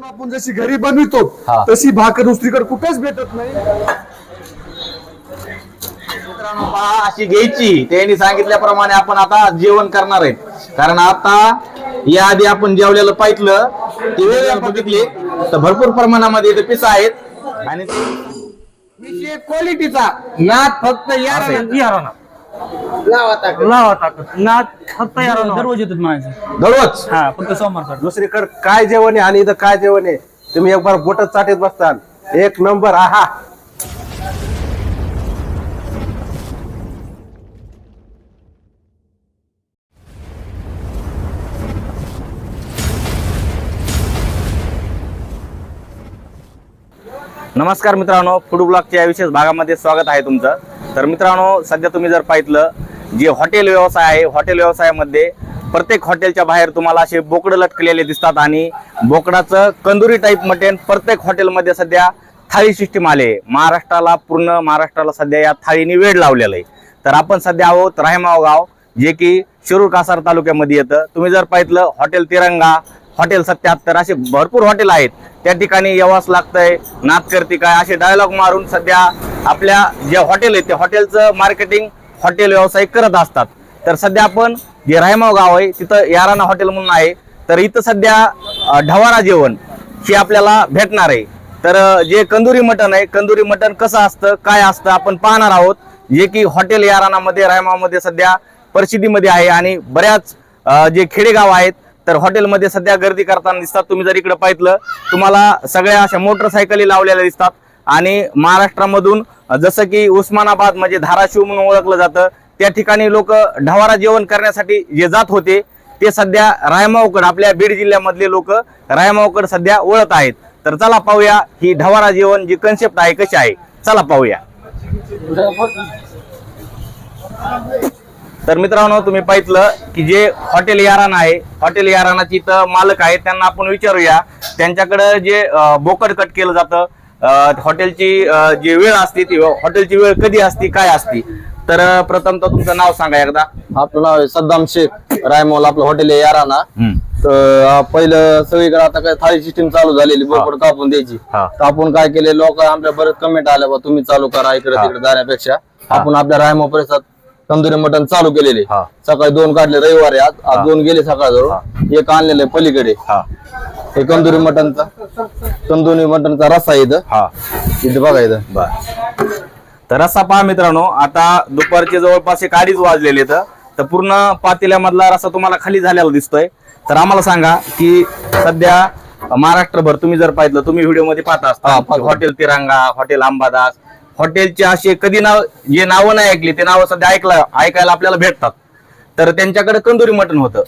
बनवून आपण जशी घरी बनवितो हा. तशी भाकर दुसरीकडे कुठेच भेटत नाही. मित्रांनो पहा अशी घ्यायची. त्यांनी सांगितल्याप्रमाणे आपण आता जेवण करणार आहे कारण आता या आधी आपण जेवलेलं पाहितलं ते वेगळ्या बघितले. तर भरपूर प्रमाणामध्ये इथे पिसा आहेत. आणि विषय क्वालिटीचा नाद फक्त यार याराना लावा टाक लावा नाद फक्त याराना दररोज येतात दररोज? हा फक्त सोमवार दुसरीकडे काय जेवण आहे आणि इथं काय जेवण आहे? तुम्ही एक बार बोटच चाटीत बसताल. एक नंबर आहा. नमस्कार मित्रांनो फूड ब्लॉगच्या या विशेष भागामध्ये स्वागत आहे तुमचं. तर मित्रांनो सध्या तुम्ही जर पाहिलं जे हॉटेल व्यवसाय आहे हॉटेल व्यवसायामध्ये प्रत्येक हॉटेलच्या बाहेर तुम्हाला असे बोकडं लटकलेले दिसतात आणि बोकडाचं कंदुरी टाईप मटेन प्रत्येक हॉटेलमध्ये सध्या थाळी सिस्टीम आले महाराष्ट्राला पूर्ण महाराष्ट्राला सध्या या थाळीने वेळ लावलेला आहे. तर आपण सध्या आहोत राहेमाव गाव जे की शिरूर कासार तालुक्यामध्ये येतं. तुम्ही जर पाहितलं हॉटेल तिरंगा हॉटेल सत्याहत्तर असे भरपूर हॉटेल आहेत. त्या ठिकाणी यावंच लागतंय नात करते काय असे डायलॉग मारून सध्या आपल्या जे हॉटेल आहे ते हॉटेलचं मार्केटिंग हॉटेल व्यावसायिक करत असतात. तर सध्या आपण जे रायमाव गाव आहे तिथं याराना हॉटेल म्हणून आहे. तर इथं सध्या ढवारा जेवण हे आपल्याला भेटणार आहे. तर जे कंदुरी मटण आहे कंदुरी मटण कसं असतं काय असतं आपण पाहणार आहोत. जे की हॉटेल यारानामध्ये रायमावमध्ये सध्या प्रसिद्धीमध्ये आहे आणि बऱ्याच जे खेडेगाव आहेत तर हॉटेलमध्ये सध्या गर्दी करताना दिसतात. तुम्ही जर इकडे पाहितलं तुम्हाला सगळ्या अशा मोटरसायकली लावलेल्या दिसतात. आणि महाराष्ट्रामधून जसं की उस्मानाबाद म्हणजे धाराशिव म्हणून ओळखलं जातं त्या ठिकाणी लोक ढवारा जेवण करण्यासाठी जे जात होते ते सध्या रायमावकड आपल्या बीड जिल्ह्यामधले लोक रायमावकड सध्या ओळख आहेत. तर चला पाहूया ही ढवारा जेवण जी कन्सेप्ट आहे कशी आहे. चला पाहूया. तर मित्रांनो तुम्ही पाहितलं की जे हॉटेल याराना आहे हॉटेल यारानाची इथं मालक आहेत त्यांना आपण विचारूया. त्यांच्याकडे जे बोकड कट केलं जातं हॉटेलची जी वेळ असते ती हॉटेलची वेळ कधी असती काय असती? तर प्रथम तर तुमचं नाव सांगा एकदा. आपलं नाव आहे सद्दाम शेख. रायमॉल आपलं हॉटेल आहे याराना. तर पहिलं सगळीकडे आता काय थाळी सिस्टीम चालू झालेली बोकड कापून द्यायची. तर आपण काय केले लोक आपल्या बरेच कमेंट आल्या बा तुम्ही चालू करा इकडे. तिकडे जाण्यापेक्षा. आपण आपल्या रायमो परिसरात तंदुरी मटण चालू केलेले. हा. सकाळी दोन काढले रविवारी आज आज दोन गेले सकाळ जवळ एक आणलेलं आहे पलीकडे. हा. हे कंदुरी मटणचा. तंदुरी मटणचा रस्सा आहे इथं. हा. इथं बघा इथं. बर. तर रस्सा पहा मित्रांनो आता दुपारचे जवळपास एक अडीच वाजलेले तर तर पूर्ण पातेल्यामधला रस्सा तुम्हाला खाली झालेला दिसतोय. तर आम्हाला सांगा की सध्या महाराष्ट्रभर तुम्ही जर पाहिलं तुम्ही व्हिडिओमध्ये पाहता हा, असता पाहतो. हॉटेल तिरंगा हॉटेल अंबादास हॉटेलचे असे कधी नाव जे नावं नाही ऐकली ते नावं सध्या ऐकला ऐकायला आपल्याला भेटतात. तर त्यांच्याकडे कंदुरी मटण होतं.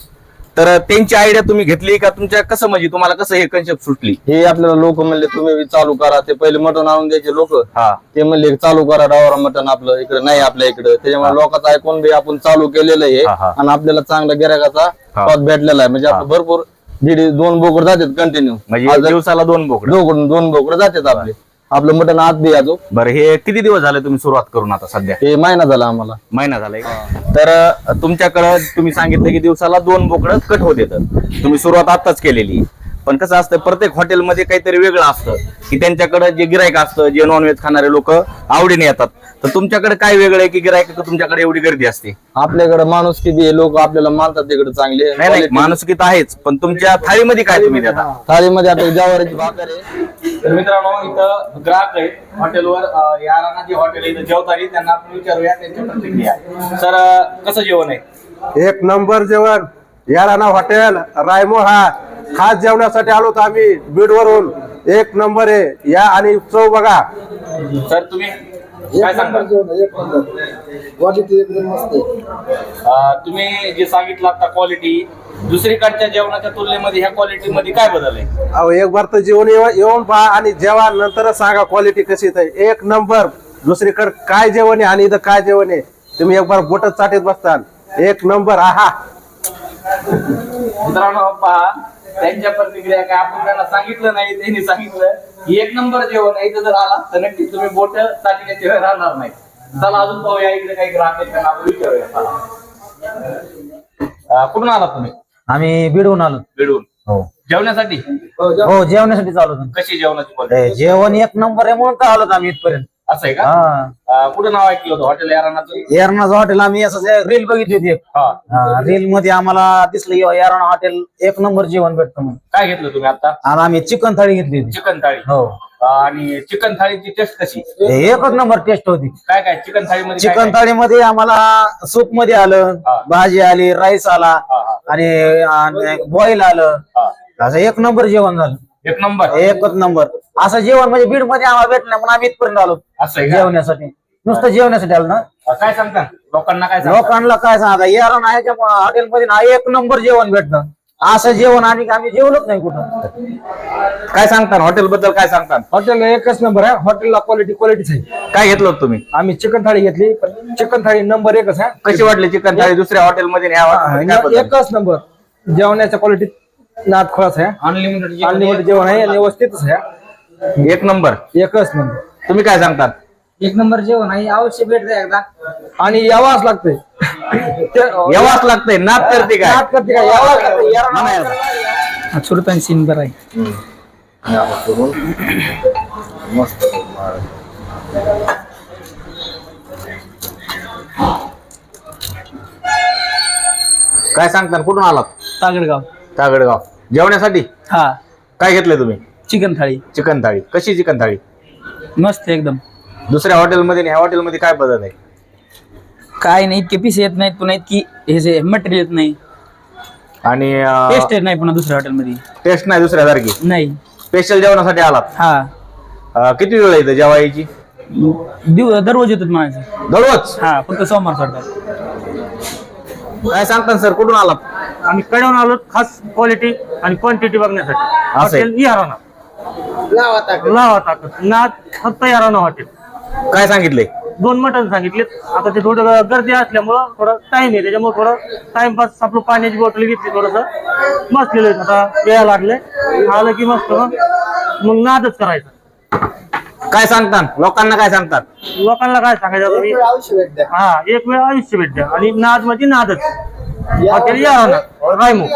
तर त्यांची आयडिया तुम्ही घेतली का? तुमच्या कसं म्हणजे तुम्हाला कसं हे कन्सेप्ट सुटली? हे आपल्याला लोक म्हणले तुम्ही चालू करा. ते पहिले मटण आणून द्यायचे लोक. हा. ते म्हणले चालू करा डावरा मटण आपलं इकडे नाही आपल्या इकडे. त्याच्यामुळे लोकांचं ऐकून बी आपण चालू केलेलं आहे. हा, हा. आणि आपल्याला चांगला गिरायकाचा. पद भेटलेला आहे. म्हणजे आपलं भरपूर दीड दोन बोकड जातात कंटिन्यू म्हणजे दिवसाला दोन बोकड. दोन दोन बोकड जातात आपले. आपलं मटण आत बी अजून. बरं हे किती दिवस झाले तुम्ही सुरुवात करून आता सध्या? हे महिना झाला आम्हाला. महिना झालाय तर अ, तुमच्याकडं तुम्ही सांगितलं की दिवसाला दोन बोकडं कट होत येतं तुम्ही सुरुवात आताच केलेली. पण कसं असतं प्रत्येक हॉटेलमध्ये काहीतरी वेगळं असतं. की त्यांच्याकडे जे गिरायक असतं जे नॉनव्हेज खाणारे लोक आवडीने येतात. तर तुमच्याकडे काय वेगळं आहे की गिरायक तुमच्याकडे एवढी गर्दी असते? आपल्याकडे माणूस किती लोक आपल्याला मानतात तिकडे चांगले. नाही माणुसकी तर आहेच पण तुमच्या थाळीमध्ये काय तुम्ही देता? थाळीमध्ये आता ज्वारीची भाकर आहे. तर मित्रांनो इथं ग्राहक आहेत. हॉटेलवर याराना जे हॉटेल आहे. इथं जेवताना त्यांना आपण विचारूया त्यांच्या प्रतिक्रिया. सर कसं जेवण आहे? एक नंबर जेवण. याराना हॉटेल रायमो हा खास जेवणासाठी आलो होतो आम्ही बीड वरून एक नंबर आहे. या आणि चव बघा. सर तुम्ही काय सांगता? क्वालिटी एकदम मस्त आहे. अं, तुम्ही जे सांगितलं आता क्वालिटी दुसरीकडच्या जेवणाच्या तुलनेमध्ये ह्या क्वालिटी मध्ये काय बदल आहे? अहो एक बार तर जेवण येव- येऊन पहा आणि जेवा नंतरच सांगा क्वालिटी कशी आहे एक नंबर. दुसरीकडे काय जेवण आहे आणि इथं काय जेवण आहे? तुम्ही एक बार बोटच चाटीत बसताल. एक नंबर. आहा. मित्रांनो पहा. त्यांच्या प्रतिक्रिया काय? आपण त्यांना सांगितलं नाही त्यांनी सांगितलं की एक नंबर जेवण आहे इथं जर आला तर नक्कीच तुम्ही बोट चाटण्याची वेळ राहणार नाही. चला अजून पाहूया इकडे काही ग्राहक आहेत त्यांना आपण विचारूया. चला. अं, कुठून आलात तुम्ही? आम्ही बिडवून आलो. बिडून हो. जेवण्यासाठी? हो जेवणासाठी चालू होतं. कशी जेवणाची पद्धत? ए, जेवण एक नंबर आहे म्हणून काय आलो आम्ही इथपर्यंत. असं आहे का? हा. अं, कुठं नाव ऐकलं होतं? हॉटेल यारानाचं एरणाचं हॉटेल आम्ही असं रील बघितली होती हा. रील मध्ये आम्हाला दिसलं की एरणा हॉटेल एक नंबर जेवण भेटतं म्हणून. काय घेतलं तुम्ही आता? आणि आम्ही चिकन थाळी घेतली होती. चिकन थाळी. हो. आणि चिकन थाळीची टेस्ट कशी? एकच नंबर टेस्ट होती. काय काय? चिकन थाळीमध्ये चिकन काय? थाळीमध्ये आम्हाला सूपमध्ये आलं हा. भाजी आली राईस आला हा, हा, आणि बॉईल आलं. असं एक नंबर जेवण झालं. एक नंबर. एकच नंबर. असं जेवण म्हणजे बीडमध्ये आम्हाला भेटलं म्हणून आम्ही इथपर्यंत आलो. असं आहे का? जेवण्यासाठी. नुसतं जेवण्यासाठी आलो ना. काय सांगता? लोकांना काय सांगता? लोकांना काय सांगा यार ह्याच्या हॉटेलमध्ये ना एक नंबर जेवण भेटतं असं जेवण आणि आम्ही जेवलोच नाही कुठं. काय सांगता? हॉटेल बद्दल काय सांगता? हॉटेल एकच नंबर आहे. हॉटेलला क्वालिटी क्वालिटीच आहे. काय घेतलं होतं तुम्ही? आम्ही चिकन थाळी घेतली पण चिकन थाळी नंबर एकच आहे. कशी वाटली चिकन थाळी दुसऱ्या हॉटेलमध्ये आणि ह्या हॉटेलमध्ये काय बदल? एकच नंबर. जेवणाच्या क्वालिटी नाद खोळाच आहे. अनलिमिटेड अनलिमिटेड जेवण आहे आणि व्यवस्थितच आहे. एक नंबर. एकच नंबर. तुम्ही काय सांगतात? एक नंबर जेवण आहे अवश्य भेट द्या एकदा. आणि यावाच लागतंय. यावाच लागतंय नाद करते काय? नाद करते काय? यावाच लागतंय. सुरतान सीन बरं आहे. काय सांगता कुठून आलात? तागडगाव. तागडगाव. जेवण्यासाठी? हा. काय घेतलंय तुम्ही? चिकन थाळी. चिकन थाळी. कशी चिकन थाळी? मस्त एकदम. दुसऱ्या हॉटेलमध्ये आणि ह्या हॉटेलमध्ये काय बदल आहे? काय नाही इतके पीस येत नाहीत पुन्हा इतकी हे जे मटेरियल येत नाही. आणि टेस्ट येत नाही पुन्हा दुसऱ्या हॉटेलमध्ये टेस्ट नाही दुसऱ्या सारखी? नाही. स्पेशल जेवणासाठी आलात? हा. अं, किती वेळ येतं जेवायची? दिव दररोज येतात म्हणायचं. दररोज? हा फक्त सोमवार सोडतात. काय सांगता सर कुठून आलात? आम्ही कळवून आलो खास क्वालिटी आणि क्वांटिटी बघण्यासाठी. आहे. हॉटेल याराना लावा ताकद. नाद फक्त याराना हॉटेल काय सांगितले? दोन मटन सांगितलेत. आता ते थोडं गर्दी असल्यामुळं थोडं टाइम आहे. त्याच्यामुळे थोडं टाइमपास आपलं पाण्याची बॉटल घेतली थोडस. बसलेलो आहेत आता यायला लागले आलं की मस्त मग. मग नादच करायचा. काय सांगतात लोकांना काय सांगतात? लोकांना काय सांगायचं तुम्ही हा एक वेळ आयुष्य भेटते आणि नाद म्हणजे नादच. हॉटेल याराना रायमो.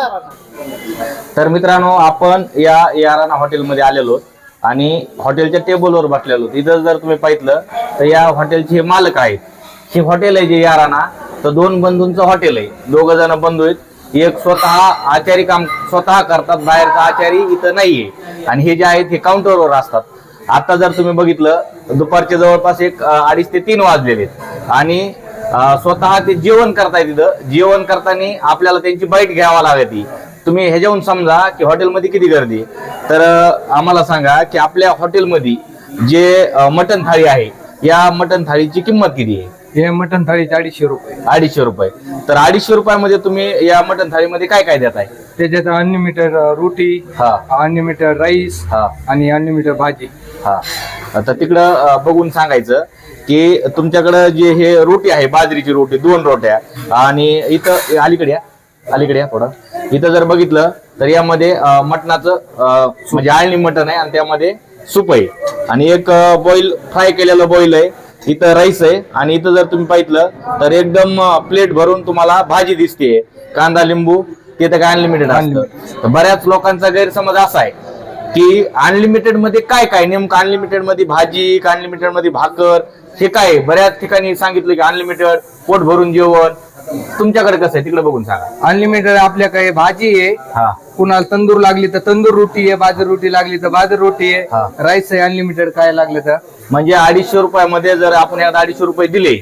तर मित्रांनो आपण या याराना हॉटेलमध्ये आलेलो आणि हॉटेलच्या टेबलवर बसलेलो इथं जर तुम्ही पाहिलं तर या हॉटेलचे हे मालक आहेत. हे हॉटेल आहे जे याराना. तर दोन बंधूंचं हॉटेल आहे. दोघ जण बंधू आहेत. एक स्वतः आचारी काम स्वतः करतात. बाहेरचा आचारी इथं नाहीये. आणि हे जे आहेत हे काउंटरवर असतात. आता जर तुम्ही बघितलं दुपारचे जवळपास एक अडीच ते तीन वाजलेले आहेत. आणि स्वतः ते जेवण करताय तिथं. जेवण करताना आपल्याला त्यांची बाईट घ्यावा लागते तुम्ही ह्याच्याहून समजा की हॉटेलमध्ये किती गर्दी? आहे. तर आम्हाला सांगा की आपल्या हॉटेलमध्ये जे अं, मटण थाळी आहे या मटण थाळीची किंमत किती आहे? हे मटन थाळी अडीचशे रुपये. अडीचशे रुपये. तर अडीचशे रुपयामध्ये तुम्ही या मटण थाळीमध्ये काय काय देताय? त्याच्यात अनलिमिटेड रोटी हा. अनलिमिटेड राईस हा. आणि अनलिमिटेड भाजी. हा. तर तिकडं अं, बघून सांगायचं की तुमच्याकडं जे हे रोटी आहे बाजरीची रोटी दोन रोट्या आणि इथं अलीकडे या अलीकडे या थोडं. इथं जर बघितलं तर यामध्ये अं, मटणाचं अं, म्हणजे आळणी मटण आहे आणि त्यामध्ये सूप आहे. आणि एक बॉईल फ्राय केलेलं बॉईल आहे इथं राईस आहे आणि इथं जर तुम्ही पाहिलं तर एकदम प्लेट भरून तुम्हाला भाजी दिसते कांदा लिंबू ते तर काय अनलिमिटेड असतं तर बऱ्याच लोकांचा गैरसमज असा आहे. की अनलिमिटेडमध्ये काय काय? नेमकं अनलिमिटेडमध्ये भाजी अनलिमिटेडमध्ये भाकर? हे काय? बऱ्याच ठिकाणी सांगितलं की अनलिमिटेड पोट भरून जेवण. तुमच्याकडे कसं आहे? तिकडे बघून सांगा. अनलिमिटेड आपल्याकडे भाजी आहे. हा. कुणाला तंदूर लागली तर तंदूर रोटी आहे बाजर रोटी लागली तर बाजर रोटी हा. आहे राईस आहे अनलिमिटेड काय लागलं तर. म्हणजे अडीचशे रुपयामध्ये जर आपण यात अडीचशे रुपये दिले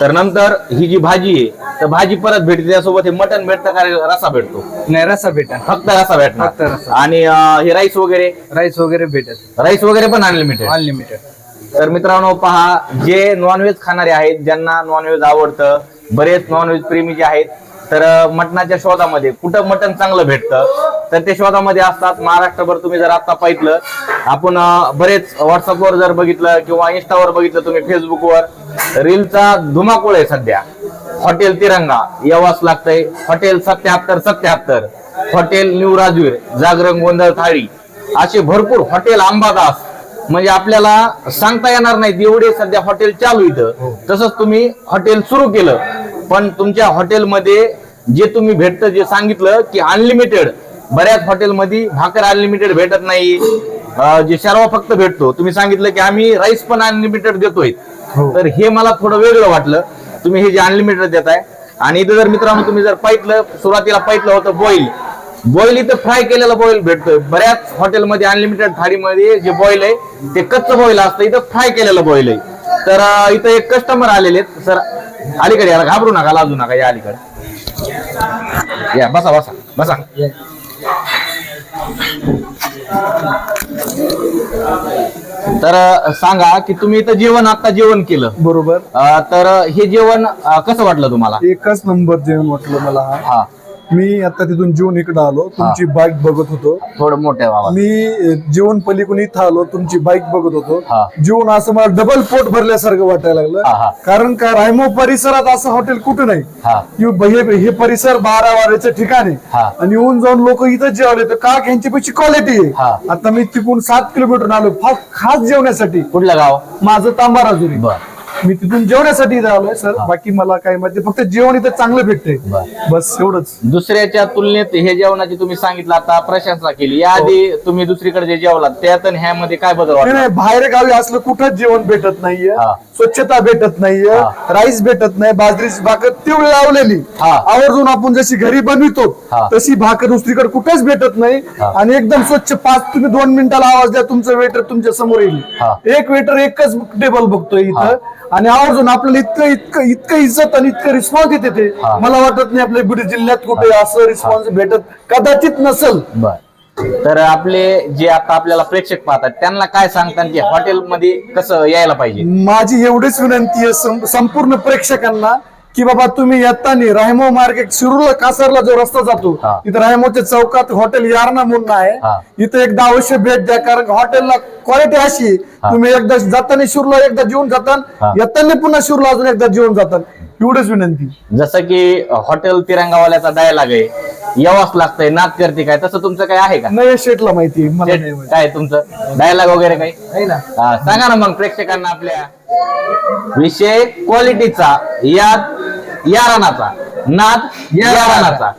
तर नंतर ही जी भाजी आहे तर भाजी परत भेटते. त्यासोबत हे मटन भेटतं का? रसा भेटतो. नाही रसा भेटा फक्त रसा फक्त भेटणार रस्सा. आणि अं, हे राईस वगैरे? राईस वगैरे भेटत. राईस वगैरे पण अनलिमिटेड अनलिमिटेड तर मित्रांनो पहा जे नॉनव्हेज खाणारे आहेत ज्यांना नॉनव्हेज आवडतं बरेच नॉनव्हेज प्रेमी जे आहेत तर मटणाच्या शोधामध्ये कुठं मटण चांगलं भेटतं? तर ते शोधामध्ये असतात. महाराष्ट्रभर तुम्ही जर आता पाहिलं आपण बरेच व्हॉट्सअपवर जर बघितलं किंवा इन्स्टावर बघितलं तुम्ही फेसबुकवर रीलचा धुमाकूळ आहे सध्या. हॉटेल तिरंगा यावाच लागतंय. हॉटेल सत्याहत्तर सत्याहत्तर. हॉटेल न्यू राजवीर जागरण गोंधळ थाळी. असे भरपूर हॉटेल अंबादास म्हणजे आपल्याला सांगता येणार नाही एवढे सध्या हॉटेल चालू इथं. तसंच तुम्ही हॉटेल सुरू केलं. पण तुमच्या हॉटेलमध्ये जे तुम्ही भेटतं जे सांगितलं की अनलिमिटेड बऱ्याच हॉटेलमध्ये भाकर अनलिमिटेड भेटत नाही. जे शर्वा फक्त भेटतो तुम्ही सांगितलं की आम्ही राईस पण अनलिमिटेड देतोय. तर हे मला थोडं वेगळं वाटलं. तुम्ही हे जे अनलिमिटेड देताय आणि इथं जर मित्रांनो तुम्ही जर पाहितलं सुरुवातीला पाहितलं होतं बॉईल बॉईल इथं फ्राय केलेला बॉईल भेटतोय. बऱ्याच हॉटेलमध्ये अनलिमिटेड थाळीमध्ये जे बॉईल आहे ते कच्चं बॉईल असतं. इथं फ्राय केलेलं बॉईल आहे. तर इथं एक कस्टमर आलेले आहेत. सर अलीकडे याला घाबरू नका लाजू नका या अलीकडे. या बसा बसा बसा. तर सांगा की तुम्ही इथं जेवण आता जेवण केलं. बरोबर. तर हे जेवण कसं वाटलं तुम्हाला? एकच नंबर जेवण वाटलं मला. हा. मी आता तिथून जेवण इकडे आलो तुमची बाईक बघत होतो. थोडं मोठ्या मी अ, जेवण पलीकडून इथं आलो तुमची बाईक बघत होतो. हा. जेवण असं मला डबल पोट भरल्यासारखं वाटायला हा, हा. लागलं कारण का रायमो परिसरात असं हॉटेल कुठं नाही. हा. की ब- हे हे परिसर बारा वाऱ्याचं ठिकाण आहे. हा. आणि येऊन जाऊन लोक इथं जेवले तर का? पैकी क्वालिटी हा. आहे. आता मी तिकडून सात किलोमीटर आलो. फार खास जेवण्यासाठी. कुठलं गाव? माझं तांबा राजुरी बर. मी तिथून जेवण्यासाठी इथं आलोय सर. बाकी मला काय माहिती फक्त जेवण इथं चांगलं भेटतंय. बस एवढंच. दुसऱ्याच्या तुलनेत हे जेवणाची तुम्ही सांगितलं आता प्रशंसा केली. याआधी तुम्ही दुसरीकडे जे जेवलात त्यात आणि ह्यामध्ये काय बदल नाही वाटला? नाही बाहेर गावी असलं कुठंच जेवण भेटत नाहीये. हा. स्वच्छता भेटत नाहीये. हा. राईस भेटत नाही बाजरीची भाकर तेवढी लावलेली. हा. आवर्जून आपण जशी घरी बनवितो हा. तशी भाकर दुसरीकडे कुठेच भेटत नाही. हा. आणि एकदम स्वच्छ पाच तुम्ही दोन मिनिटाला आवाज द्या तुमचं वेटर तुमच्यासमोर येईल. हा. एक वेटर एकच टेबल बघतोय इथं. आणि आवर्जून आपल्याला इतकं इतकं इतकं इज्जत आणि इतकं रिस्पॉन्स देते ते. मला वाटत नाही आपल्या बीड जिल्ह्यात कुठे असं रिस्पॉन्स भेटत कदाचित नसल. तर आपले जे आता आपल्याला प्रेक्षक पाहतात त्यांना काय सांगतात की हॉटेलमध्ये कसं यायला पाहिजे? माझी एवढीच विनंती आहे संपूर्ण प्रेक्षकांना की बाबा तुम्ही येताना रायमो मार्केट शिरूरला कासारला जो रस्ता जातो. इथं रायमोच्या चौकात हॉटेल यारणा म्हणून हा. आहे इथं एकदा अवश्य भेट द्या कारण हॉटेलला क्वालिटी अशी. तुम्ही एकदा जाताना शिरूरला एकदा जेवून. जाताना येताना पुन्हा शिरूरला अजून एकदा जेवून जातात एवढीच विनंती जसं की हॉटेल तिरंगावाल्याचा डायलॉग आहे यावाच लागतंय नाद करते काय तसं तुमचं काय आहे का नवे शेटला माहिती नाही काय तुमचं डायलॉग वगैरे काही हा, सांगा ना मग प्रेक्षकांना आपल्या विषय क्वालिटीचा यात यारानाचा नाद यारानाचा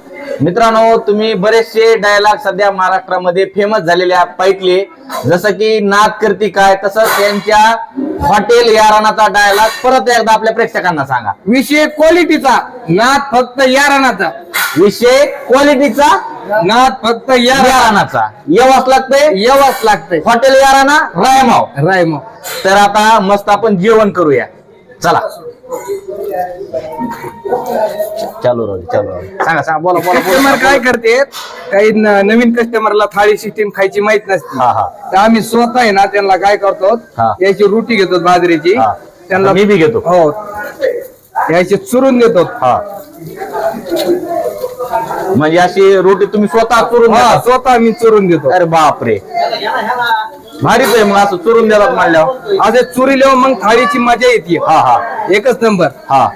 मित्रांनो तुम्ही बरेचसे डायलॉग सध्या महाराष्ट्रामध्ये फेमस झालेले आहेत. पाहितले. जसं की नाद करती काय तसंच त्यांच्या हॉटेल यारानाचा डायलॉग परत एकदा आपल्या प्रेक्षकांना सांगा. विषय क्वालिटीचा नाद फक्त यारानाचा विषय क्वालिटीचा नाद फक्त यारा यारानाचा येवाच लागतंय? येवाच लागतंय. हॉटेल याराना रायमाव. राय मग तर आता मस्त आपण जेवण करूया. चला. चालू राहू चालू राहू. सांगा सांगा बोला बोला कस्टमर काय करते काही न- नवीन कस्टमरला थाळी सिस्टीम खायची माहीत नसते. हा हा. तर आम्ही स्वतः आहे ना त्यांना काय करतो? हा. याची रोटी घेतो बाजरीची. हा. त्यांना मी बी घेतो. हो. याची चुरून देतो. हा. म्हणजे अशी रोटी तुम्ही स्वतः चुरून हा? स्वतः मी चुरून देतो. अरे बापरे. भारीच आहे मग असं चुरून देतात म्हणल्यावर. असे चुरी लिहून मग थाळीची मजा येते. हा हा. एकच नंबर. हा.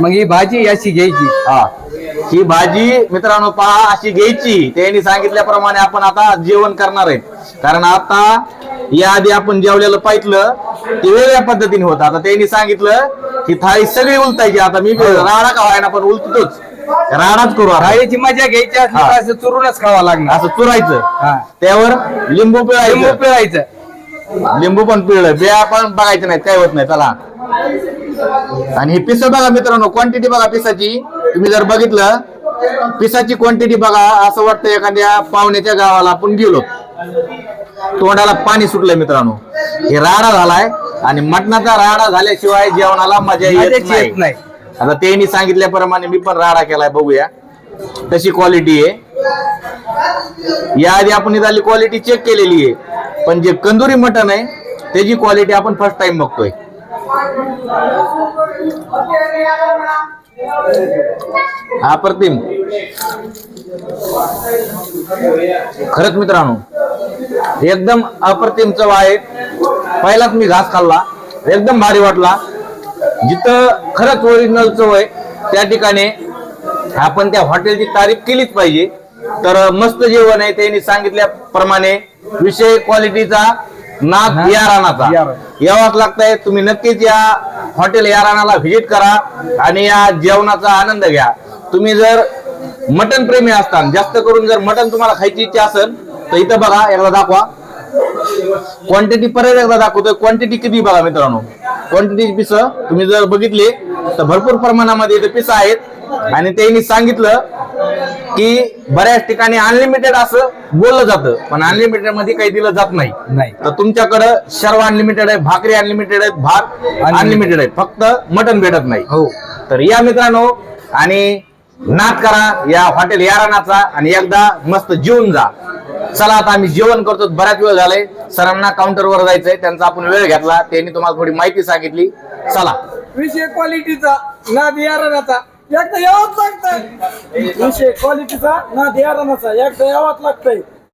मग ही भाजी याची घ्यायची. हा. ही भाजी मित्रांनो पहा अशी घ्यायची. त्यांनी सांगितल्याप्रमाणे आपण आता जेवण करणार आहेत कारण आता याआधी आपण जेवलेलं पाहितलं ते वेगळ्या पद्धतीने होतं. आता त्यांनी सांगितलं की थाळी सगळी उलटायची आता मी बी राडा का व्हायना पण उलटतोच राडाच करू. थाळीची मजा घ्यायची असली हा. तर असं चुरूनच खावा लागणार. असं चुरायचं. हा. त्यावर लिंबू लिंबू पिळायचं. पिळायचं लिंबू पण पिळलं. बिया पण बघायचं नाही काय होत नाही. चला. आणि हे पिस बघा मित्रांनो क्वांटिटी बघा पिसाची. तुम्ही जर बघितलं पिसाची क्वांटिटी बघा असं वाटतं एखाद्या पाहुण्याच्या गावाला आपण गेलो. तोंडाला पाणी सुटलंय मित्रांनो. हे राडा झालाय आणि मटणाचा राडा झाल्याशिवाय जेवणाला मजा येत नाही. आता त्यांनी सांगितल्याप्रमाणे मी पण राडा केलाय बघूया. तशी क्वालिटी आहे. याआधी आपण इथली क्वालिटी चेक केलेली आहे. पण जे कंदुरी मटन आहे त्याची क्वालिटी आपण फर्स्ट टाइम बघतोय. अप्रतिम खरंच मित्रांनो एकदम अप्रतिम चव आहे. पहिलाच मी घास खाल्ला एकदम भारी वाटला. जिथं खरंच ओरिजिनल चव आहे त्या ठिकाणी आपण त्या हॉटेलची तारीफ केलीच पाहिजे. तर मस्त जेवण आहे त्यांनी सांगितल्याप्रमाणे. विषय क्वालिटीचा नाद यारानाचा. यावाच लागतंय तुम्ही नक्कीच या हॉटेल यारानाला व्हिजिट करा आणि या जेवणाचा आनंद घ्या. तुम्ही जर मटन प्रेमी असतात जास्त करून जर मटन तुम्हाला खायची इच्छा असेल तर इथं बघा एकदा दाखवा. क्वांटिटी परत एकदा दाखवतोय. क्वांटिटी किती बघा मित्रांनो. क्वांटिटी पिस तुम्ही जर बघितली तर भरपूर प्रमाणामध्ये इथे पिस आहेत. आणि त्यांनी सांगितलं की बऱ्याच ठिकाणी अनलिमिटेड असं बोललं जातं. पण अनलिमिटेडमध्ये काही दिलं जात नाही. नाही. तर तुमच्याकडं सर्व अनलिमिटेड आहे भाकरी अनलिमिटेड आहेत भात अनलिमिटेड आहे फक्त मटन भेटत नाही. हो. तर या मित्रांनो आणि नाद करा या हॉटेल यारानाचा आणि एकदा मस्त जेवून जा. चला आता आम्ही जेवण करतो. बऱ्याच वेळ झालाय. सरांना काउंटरवर जायचंय. त्यांचा आपण वेळ घेतला. त्यांनी तुम्हाला थोडी माहिती सांगितली. चला. विषय क्वालिटीचा नाद दियारानाचा एकदा यावाच लागतंय. विषय क्वालिटीचा नाद दियारानाचा एकदा यावाच लागतंय.